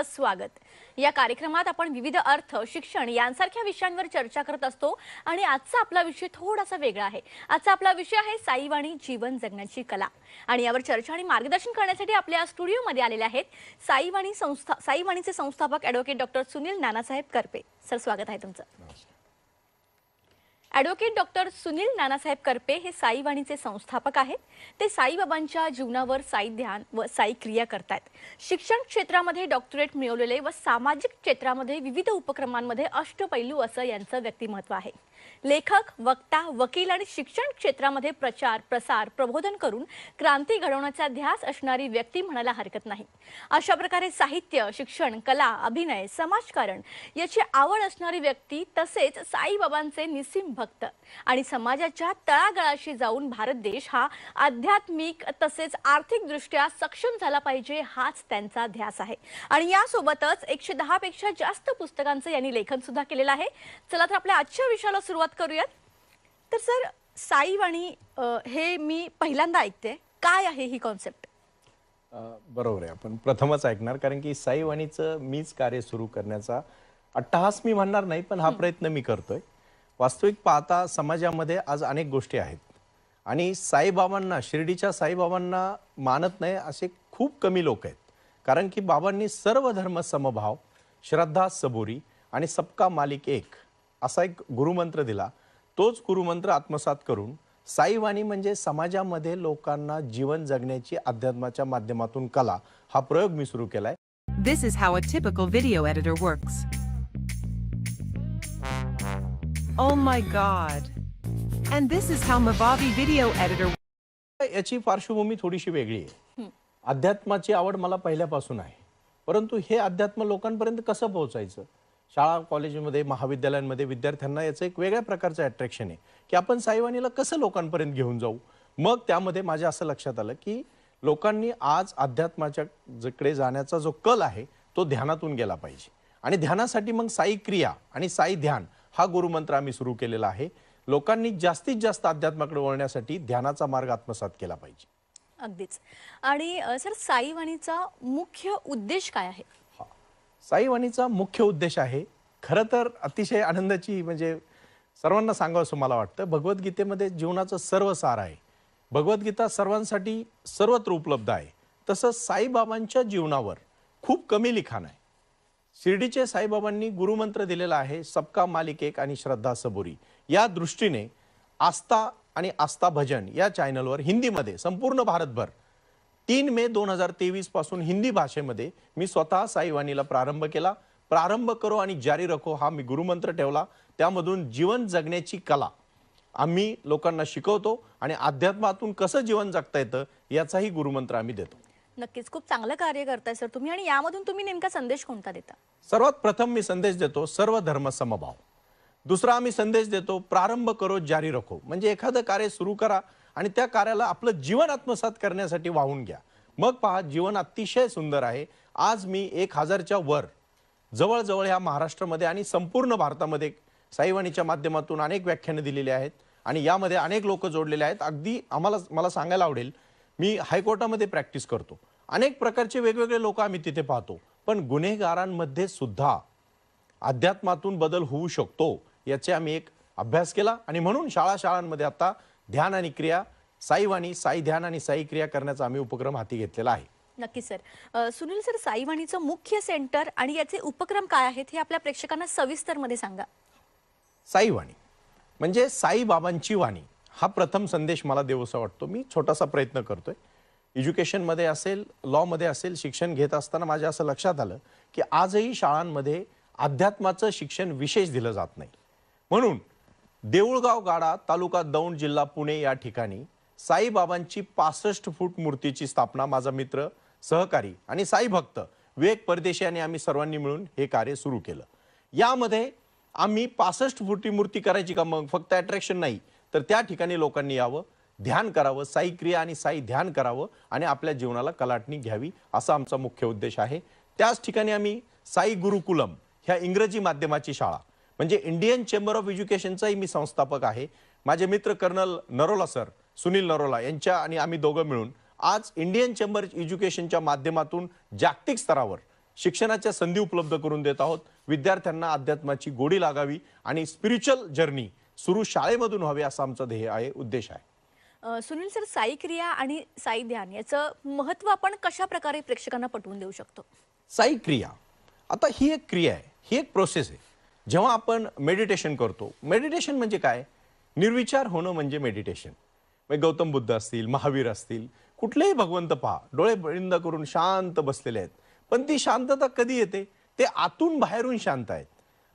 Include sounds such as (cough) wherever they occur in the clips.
आपलं स्वागत. या कार्यक्रमात आपण विविध अर्थ शिक्षण यांसारख्या विषयांवर चर्चा करत असतो आणि आजचा आपला विषय थोडासा वेगळा आहे. आजचा आपला विषय आहे साईवाणी जीवन जगण्याची कला. आणि यावर चर्चा आणि मार्गदर्शन करण्यासाठी आपल्या स्टुडिओमध्ये आलेले आहेत साईवाणी संस्था साईवाणीचे संस्थापक advocate doctor Sunil Nanasaheb Karpe. Sir स्वागत आहे तुमचं. ॲडव्होकेट डॉक्टर सुनील नानासाहेब करपे हे साईवाणीचे संस्थापक आहेत. ते साईबाबांच्या जीवनावर साई ध्यान व साई क्रिया करतात शिक्षण क्षेत्रामध्ये डॉक्टरेट मिळवलेले व सामाजिक क्षेत्रामध्ये विविध उपक्रमांमध्ये अष्टपैलू असं यांचं व्यक्तिमत्व आहे. लेखक वक्ता वकील आणि शिक्षण क्षेत्रामध्ये प्रचार प्रसार प्रबोधन करून क्रांती घडवण्याचा ध्यास असणारी व्यक्ती म्हणायला हरकत नाही. अशा प्रकारे साहित्य शिक्षण कला अभिनय समाजकारण याची आवड असणारी व्यक्ती तसेच साईबाबांचे निसीम भक्त आणि समाजाच्या तळागाळाशी जाऊन भारत देश हा आध्यात्मिक तसेच आर्थिकदृष्ट्या सक्षम झाला पाहिजे हाच त्यांचा ध्यास आहे. आणि यासोबतच एकशे दहा पेक्षा जास्त पुस्तकांचं यांनी लेखन सुद्धा केलेलं आहे. चला तर आपल्या आजच्या विषयाला सुरुवात करूयात. तर सर साईवाणी हे मी पहिल्यांदा ऐकते. काय आहे ही कॉन्सेप्ट बरोबर आहे. आपण प्रथमच ऐकणार कारण की साईवाणीचं मीच कार्य सुरू करण्याचा अट्टहास मी म्हणणार नाही पण हा प्रयत्न मी करतोय. वास्तविक पाहता समाजामध्ये आज अनेक गोष्टी आहेत. आणि साईबाबांना शिर्डीच्या साईबाबांना मानत नाही असे खूप कमी लोक आहेत. कारण की बाबांनी सर्व धर्म समभाव श्रद्धा सबुरी आणि सबका मालिक एक असा एक गुरुमंत्र दिला. तोच गुरुमंत्र आत्मसात करून साईवाणी म्हणजे समाजामध्ये लोकांना जीवन जगण्याची अध्यात्माच्या माध्यमातून कला हा प्रयोग मी सुरू केलाय. This is how a typical video editor works. Oh my god. And this is how Mavavi Video Editor याची पार्श्वभूमी थोडीशी वेगळी आहे. अध्यात्माची आवड मला पहिल्यापासून आहे. परंतु हे अध्यात्म लोकांपर्यंत कसं पोहोचायचं? शाळा कॉलेजमध्ये महाविद्यालयांमध्ये विद्यार्थ्यांना याचं एक वेगळ्या प्रकारचं अट्रॅक्शन आहे की आपण साईवाणीला कसं लोकांपर्यंत घेऊन जाऊ? मग त्यामध्ये माझ्या असं लक्षात आलं की लोकांनी आज अध्यात्माच्या जिकडे जाण्याचा जो कल आहे तो ध्यानातून गेला पाहिजे. आणि ध्यानासाठी मग साई क्रिया आणि साई ध्यान हा गुरुमंत्र आम्ही सुरू केलेला आहे. लोकांनी जास्तीत जास्त अध्यात्माकडे वळण्यासाठी ध्यानाचा मार्ग आत्मसात केला पाहिजे. अगदीच. आणि सर साईवाणीचा मुख्य उद्देश काय आहे? साईवाणीचा मुख्य उद्देश आहे. खरं तर अतिशय आनंदाची म्हणजे सर्वांना सांगावं असं मला वाटतं. भगवद्गीतेमध्ये जीवनाचं सर्व सार आहे. भगवद्गीता सर्वांसाठी सर्वत्र उपलब्ध आहे. तसंच साईबाबांच्या जीवनावर खूप कमी लिखाण आहे. शिर्डीचे साईबाबांनी गुरुमंत्र दिलेला आहे सबका मालिक एक आणि श्रद्धा सबुरी. या दृष्टीने आस्था आणि आस्था भजन या चॅनलवर हिंदीमध्ये संपूर्ण भारतभर तीन मे दोन हजार तेवीसपासून हिंदी भाषेमध्ये मी स्वतः साईवाणीला प्रारंभ केला. प्रारंभ करो आणि जारी रखो हा मी गुरुमंत्र ठेवला. त्यामधून जीवन जगण्याची कला आम्ही लोकांना शिकवतो आणि अध्यात्मातून कसं जीवन जगता येतं याचाही गुरुमंत्र आम्ही देतो. नक्कीच. खूप चांगलं कार्य करताय सर तुम्ही आणि यामधून तुम्ही नेमका संदेश कोणता देता? सर्वात प्रथम मी संदेश देतो सर्व धर्म समभाव. दुसरा आम्ही संदेश देतो प्रारंभ करो जारी रखो. म्हणजे एखादं कार्य सुरू करा आणि त्या कार्याला आपलं जीवन आत्मसात करण्यासाठी वाहून घ्या. मग पहा जीवन अतिशय सुंदर आहे. आज मी एक हजारच्या वर जवळजवळ ह्या महाराष्ट्रामध्ये आणि संपूर्ण भारतामध्ये साईवाणीच्या माध्यमातून अनेक व्याख्यानं दिलेली आहेत आणि यामध्ये अनेक लोक जोडलेले आहेत. अगदी आम्हाला मला सांगायला आवडेल मी हायकोर्टामध्ये प्रॅक्टिस करतो. अनेक प्रकारचे वेगवेगळे लोक आम्ही तिथे पाहतो. पण गुन्हेगारांमध्ये सुद्धा अध्यात्मातून बदल होऊ शकतो याचे आम्ही एक अभ्यास केला आणि म्हणून शाळा शाळांमध्ये आता ध्यान आणि क्रिया साईवाणी साई ध्यान आणि साई क्रिया करण्याचा आम्ही उपक्रम हाती घेतलेला आहे. नक्की सर. सुनील सर साईवाणीचं मुख्य सेंटर आणि याचे उपक्रम काय आहेत हे आपल्या प्रेक्षकांना सविस्तरमध्ये सांगा साईवाणी म्हणजे साईबाबांची वाणी हा प्रथम संदेश मला देवसा वाटतो. मी छोटासा प्रयत्न करतोय. एज्युकेशनमध्ये असेल लॉमध्ये असेल शिक्षण घेत असताना माझ्या असं लक्षात आलं की आजही शाळांमध्ये अध्यात्माचं शिक्षण विशेष दिलं जात नाही. म्हणून देऊळगाव गाडा तालुका दौंड जिल्हा पुणे या ठिकाणी साईबाबांची पासष्ट फूट मूर्तीची स्थापना माझा मित्र सहकारी आणि साई भक्त विवेक परदेशी आणि आम्ही सर्वांनी मिळून हे कार्य सुरू केलं. यामध्ये आम्ही पासष्ट फुटी मूर्ती करायची का मग? फक्त अट्रॅक्शन नाही. तर त्या ठिकाणी लोकांनी यावं ध्यान करावं साई क्रिया आणि साई ध्यान करावं आणि आपल्या जीवनाला कलाटणी घ्यावी असा आमचा मुख्य उद्देश आहे. त्याच ठिकाणी आम्ही साई गुरुकुलम ह्या इंग्रजी माध्यमाची शाळा म्हणजे इंडियन चेंबर ऑफ एज्युकेशनचाही मी संस्थापक आहे. माझे मित्र कर्नल नरोला सर सुनील नरोला यांच्या आणि आम्ही दोघं मिळून आज इंडियन चेंबर एज्युकेशनच्या माध्यमातून जागतिक स्तरावर शिक्षणाच्या संधी उपलब्ध करून देत आहोत. विद्यार्थ्यांना अध्यात्माची गोडी लागावी आणि स्पिरिच्युअल जर्नी सुरू शाळेमधून व्हावी असा आमचा ध्येय आहे उद्देश आहे. सुनील सर साई क्रिया आणि साई ध्यान याचं महत्त्व आपण कशा प्रकारे प्रेक्षकांना पटवून देऊ शकतो? साई क्रिया आता ही एक क्रिया आहे ही एक प्रोसेस आहे. जेव्हा आपण मेडिटेशन करतो मेडिटेशन म्हणजे काय? निर्विचार होणं म्हणजे मेडिटेशन म्हणजे गौतम बुद्ध असतील महावीर असतील कुठलेही भगवंत पहा डोळे बळिंद करून शांत बसलेले आहेत. पण ती शांतता कधी येते? ते आतून बाहेरून शांत आहेत.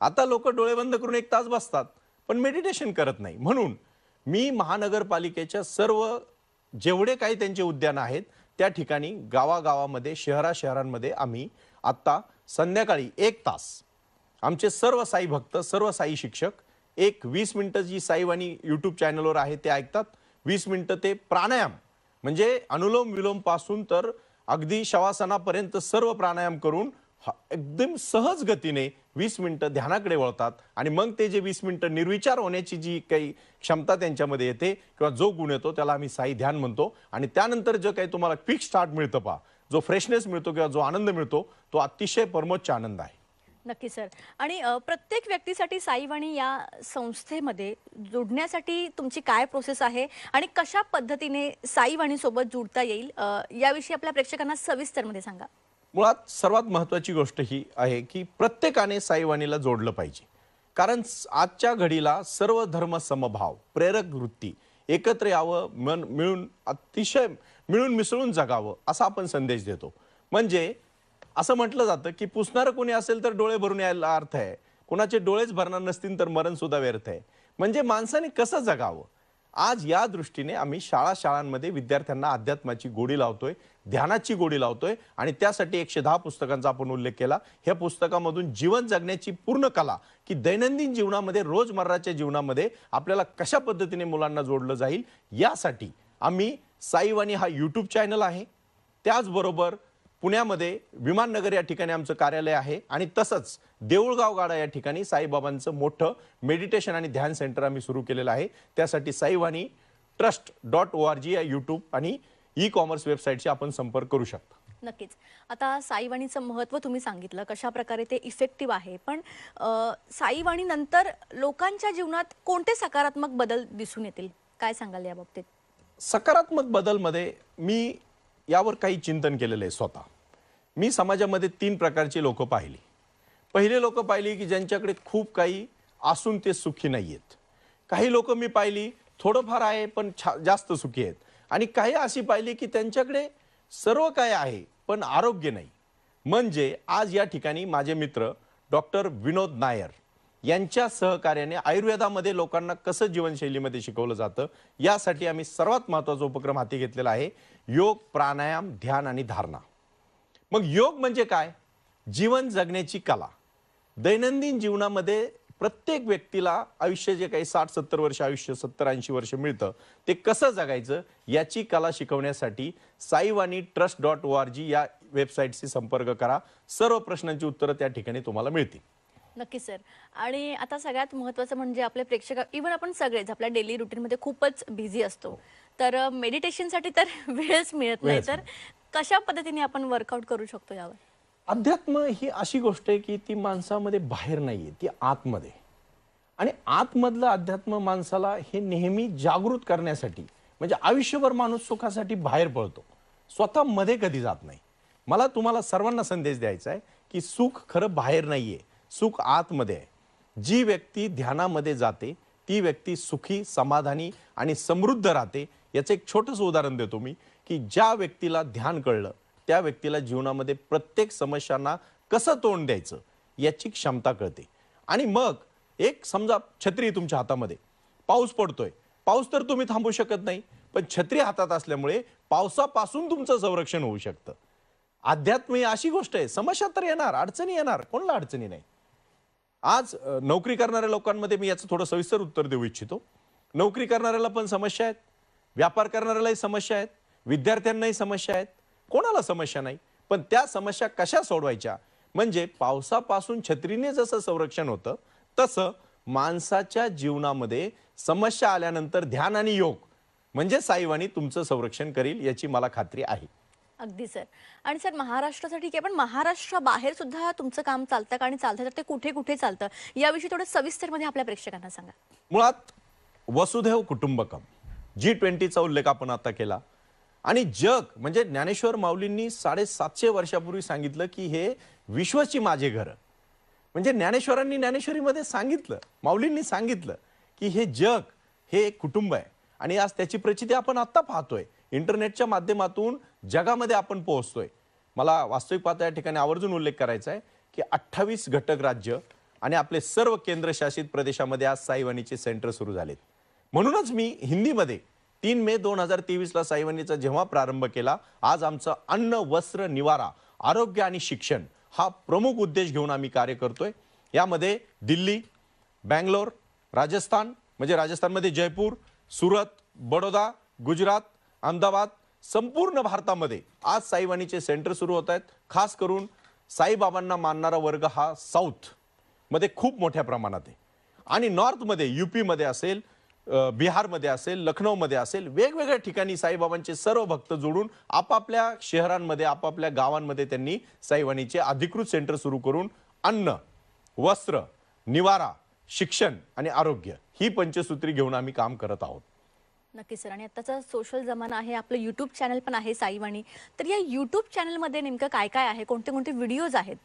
आता लोक डोळे बंद करून एक तास बसतात पण मेडिटेशन करत नाही. म्हणून मी महानगरपालिकेच्या सर्व जेवढे काही त्यांचे उद्यानं आहेत त्या ठिकाणी गावागावामध्ये शहरा शहरांमध्ये आम्ही आत्ता संध्याकाळी एक तास आमचे सर्व साई भक्त सर्व साई शिक्षक एक वीस मिनटं जी साईवाणी यूट्यूब चॅनलवर आहे ते ऐकतात. वीस मिनटं ते प्राणायाम. म्हणजे अनुलोम विलोमपासून तर अगदी शवासनापर्यंत सर्व प्राणायाम करून एकदम सहज गतीने वीस मिनटं ध्यानाकडे वळतात. आणि मग ते जे वीस मिनटं निर्विचार होण्याची जी काही क्षमता त्यांच्यामध्ये येते किंवा जो गुण येतो त्याला आम्ही साई ध्यान म्हणतो. आणि त्यानंतर जे काही तुम्हाला क्विक स्टार्ट मिळतं पहा जो फ्रेशनेस मिळतो किंवा जो आनंद मिळतो तो अतिशय परमोच्च आनंद आहे. नक्की सर आणि प्रत्येक व्यक्तीसाठी साईवाणी या संस्थेमध्ये जोडण्यासाठी तुमची काय प्रोसेस आहे आणि कशा पद्धतीने साईवाणीसोबत जुडता येईल याविषयी आपल्या प्रेक्षकांना सविस्तरमध्ये सांगा. मुळात सर्वात महत्वाची गोष्ट ही आहे की प्रत्येकाने साईवाणीला जोडलं पाहिजे. कारण आजच्या घडीला सर्व धर्म समभाव प्रेरक वृत्ती एकत्र यावं मन मिळून अतिशय मिळून मिसळून जगावं असा आपण संदेश देतो. म्हणजे असं म्हटलं जातं की पुसणारं कोणी असेल तर डोळे भरून यायला अर्थ आहे. कोणाचे डोळेच भरणार नसतील तर मरण सुद्धा व्यर्थ आहे. म्हणजे माणसाने कसं जगावं? आज या दृष्टीने आम्ही शाळा शाळांमध्ये विद्यार्थ्यांना अध्यात्माची गोडी लावतोय ध्यानाची गोडी लावतोय आणि त्यासाठी एकशे दहा पुस्तकांचा आपण उल्लेख केला. ह्या पुस्तकामधून जीवन जगण्याची पूर्ण कला की दैनंदिन जीवनामध्ये रोजमर्राच्या जीवनामध्ये आपल्याला कशा पद्धतीने मुलांना जोडलं जाईल यासाठी आम्ही साईवाणी हा यूट्यूब चॅनल आहे. त्याचबरोबर पुण्यामध्ये विमाननगर या ठिकाणी आमचं कार्यालय आहे आणि तसंच देऊळगाव गाडा या ठिकाणी साईबाबांचं मोठं मेडिटेशन आणि ध्यान सेंटर आम्ही सुरू केलेलं आहे. त्यासाठी Saivani trust dot O R G या यूट्यूब आणि ई कॉमर्स वेबसाईटशी आपण संपर्क करू शकता. नक्कीच. आता साईवाणीचं महत्त्व तुम्ही सांगितलं कशा प्रकारे ते इफेक्टिव्ह आहे. पण अ, साईवाणीनंतर लोकांच्या जीवनात कोणते सकारात्मक बदल दिसून येतील? काय सांगाल या बाबतीत? सकारात्मक बदलमध्ये मी यावर काही चिंतन केलेलं आहे स्वतः. मी समाजामध्ये तीन प्रकारची लोक पाहिली. पहिले लोक पाहिली की ज्यांच्याकडे खूप काही असून ते सुखी नाही आहेत काही लोक मी पाहिली थोडंफार आहे पण छा जास्त सुखी आहेत. आणि काही अशी पाहिली की त्यांच्याकडे सर्व काय आहे पण आरोग्य नाही. म्हणजे आज या ठिकाणी माझे मित्र डॉक्टर विनोद नायर यांच्या सहकार्याने आयुर्वेदामध्ये लोकांना कसं जीवनशैलीमध्ये शिकवलं जातं यासाठी आम्ही सर्वात महत्त्वाचा उपक्रम हाती घेतलेला आहे योग प्राणायाम ध्यान आणि धारणा. मग योग म्हणजे काय? जीवन जगण्याची कला. दैनंदिन जीवनामध्ये प्रत्येक व्यक्तीला आयुष्य जे काही साठ सत्तर वर्ष आयुष्य सत्तर ऐंशी वर्ष मिळतं ते कसं जगायचं याची कला शिकवण्यासाठी Saivani trust dot O R G या वेबसाईटशी संपर्क करा. सर्व प्रश्नांची उत्तरं त्या ठिकाणी तुम्हाला मिळतील. नक्की सर आणि आता सगळ्यात महत्त्वाचं म्हणजे आपले प्रेक्षक इव्हन आपण सगळेच आपल्या डेली रुटीनमध्ये खूपच बिझी असतो. तर मेडिटेशनसाठी तर (laughs) वेळच मिळत नाही. तर कशा पद्धतीने आपण वर्कआउट करू शकतो यावर? अध्यात्म ही अशी गोष्ट आहे की ती माणसामध्ये बाहेर नाहीये ती आतमध्ये. आणि आतमधलं अध्यात्म माणसाला हे नेहमी जागृत करण्यासाठी म्हणजे आयुष्यभर माणूस सुखासाठी बाहेर पळतो. स्वतः मध्ये कधी जात नाही. मला तुम्हाला सर्वांना संदेश द्यायचा आहे की सुख खरं बाहेर नाहीये. सुख आतमध्ये आहे. जी व्यक्ती ध्यानामध्ये जाते ती व्यक्ती सुखी समाधानी आणि समृद्ध राहते. याचं एक छोटंसं उदाहरण देतो मी की ज्या व्यक्तीला ध्यान कळलं त्या व्यक्तीला जीवनामध्ये प्रत्येक समस्यांना कसं तोंड द्यायचं याची क्षमता कळते. आणि मग एक समजा छत्री तुमच्या हातामध्ये पाऊस पडतोय. पाऊस तर तुम्ही थांबू शकत नाही पण छत्री हातात असल्यामुळे पावसापासून तुमचं संरक्षण होऊ शकतं. अध्यात्म ही अशी गोष्ट आहे समस्या तर येणार अडचणी येणार कोणाला अडचणी नाही. आज नोकरी करणाऱ्या लोकांमध्ये मी याचं थोडं सविस्तर उत्तर देऊ इच्छितो. नोकरी करणाऱ्याला पण समस्या आहेत. व्यापार करणाऱ्यालाही समस्या आहेत. विद्यार्थ्यांनाही समस्या आहेत. कोणाला समस्या नाही? पण त्या समस्या कशा सोडवायच्या? म्हणजे पावसापासून छत्रीने जसं संरक्षण होतं तसं माणसाच्या जीवनामध्ये समस्या आल्यानंतर ध्यान आणि योग म्हणजे साईवाणी तुमचं संरक्षण करील याची मला खात्री आहे. अगदी सर. आणि सर महाराष्ट्रासाठी ठीक आहे पण महाराष्ट्राबाहेर सुद्धा तुमचं काम चालतं का आणि चालतं तर ते कुठे कुठे चालतं? याविषयी थोडं सविस्तरमध्ये आपल्या प्रेक्षकांना सांगा. मुळात वसुधैव कुटुंबकम जी ट्वेंटीचा उल्लेख आपण आता केला. आणि जग म्हणजे ज्ञानेश्वर माऊलींनी साडेसातशे वर्षापूर्वी सांगितलं की हे विश्वची माझे घर. म्हणजे ज्ञानेश्वरांनी ज्ञानेश्वरीमध्ये सांगितलं माऊलींनी सांगितलं की हे जग हे एक कुटुंब आहे. आणि आज त्याची प्रचिती आपण आत्ता पाहतोय. इंटरनेटच्या माध्यमातून जगामध्ये आपण पोहोचतोय. मला वास्तविक पाहता या ठिकाणी आवर्जून उल्लेख करायचा आहे की अठ्ठावीस घटक राज्य आणि आपले सर्व केंद्रशासित प्रदेशामध्ये आज साईवाणीचे सेंटर सुरू झालेत. म्हणूनच मी हिंदीमध्ये तीन मे दोन हजार तेवीसला साईवाणीचा जेव्हा प्रारंभ केला आज आमचं अन्न वस्त्र निवारा आरोग्य आणि शिक्षण हा प्रमुख उद्देश घेऊन आम्ही कार्य करतोय. यामध्ये दिल्ली बँगलोर राजस्थान म्हणजे राजस्थानमध्ये जयपूर सुरत बडोदा गुजरात अहमदाबाद संपूर्ण भारतामध्ये आज साईवाणीचे सेंटर सुरू होत आहेत. खास करून साईबाबांना मानणारा वर्ग हा साऊथमध्ये खूप मोठ्या प्रमाणात आहे. आणि नॉर्थमध्ये यूपीमध्ये असेल बिहारमध्ये असेल लखनौमध्ये असेल वेगवेगळ्या ठिकाणी साईबाबांचे सर्व भक्त जोडून आपापल्या शहरांमध्ये आपापल्या गावांमध्ये त्यांनी साईवाणीचे अधिकृत सेंटर सुरू करून अन्न वस्त्र निवारा शिक्षण आणि आरोग्य ही पंचसूत्री घेऊन आम्ही काम करत आहोत. नक्की सर. आणि आत्ताचा सोशल जमाना आहे आपलं युट्यूब चॅनल पण आहे साईवाणी. तर या युट्यूब चॅनलमध्ये नेमकं काय काय आहे? कोणते कोणते व्हिडिओज आहेत?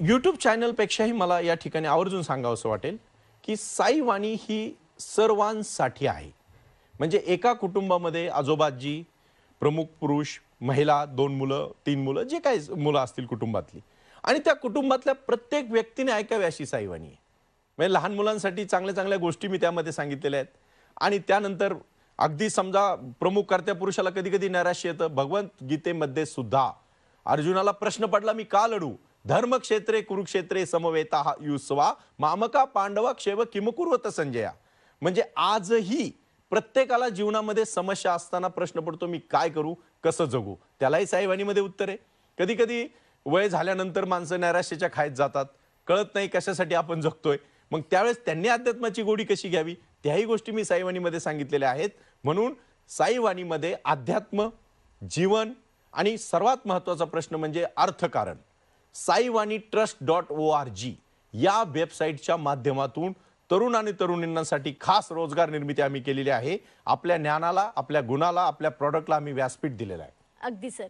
यूट्यूब चॅनलपेक्षाही मला या ठिकाणी आवर्जून सांगावंसं वाटेल की साईवाणी ही सर्वांसाठी आहे. म्हणजे एका कुटुंबामध्ये आजोबाजी प्रमुख पुरुष महिला दोन मुलं तीन मुलं जे काही मुलं असतील कुटुंबातली. आणि त्या कुटुंबातल्या प्रत्येक व्यक्तीने ऐकावी अशी साईवाणी आहे. म्हणजे लहान मुलांसाठी चांगल्या चांगल्या गोष्टी मी त्यामध्ये सांगितलेल्या आहेत. आणि त्यानंतर अगदी समजा प्रमुख कर्त्या पुरुषाला कधी कधी नैराश्य येतं. भगवंत गीतेमध्ये सुद्धा अर्जुनाला प्रश्न पडला मी का लढू? धर्मक्षेत्रे कुरुक्षेत्रे समवेता हा युस्वा मामका पांडवा क्षेव किमकुर्वत संजया. म्हणजे आजही प्रत्येकाला जीवनामध्ये समस्या असताना प्रश्न पडतो मी काय करू? कसं जगू? त्यालाही साईवाणीमध्ये उत्तर आहे. कधी कधी वय झाल्यानंतर माणसं नैराश्याच्या खायत जातात. कळत नाही कशासाठी आपण जगतोय. मग त्यावेळेस त्यांनी अध्यात्माची गोडी कशी घ्यावी? त्याही गोष्टी मी साईवाणीमध्ये सांगितलेल्या आहेत. म्हणून साईवाणीमध्ये अध्यात्म जीवन आणि सर्वात महत्त्वाचा प्रश्न म्हणजे अर्थकारण. Saivani trust dot O R G या वेबसाईटच्या माध्यमातून तरुण आणि तरुणींसाठी खास रोजगार निर्मिती आम्ही केलेली आहे. आपल्या ज्ञानाला आपल्या गुणाला आपल्या प्रॉडक्टला आम्ही व्यासपीठ दिलेलं आहे. अगदी सर.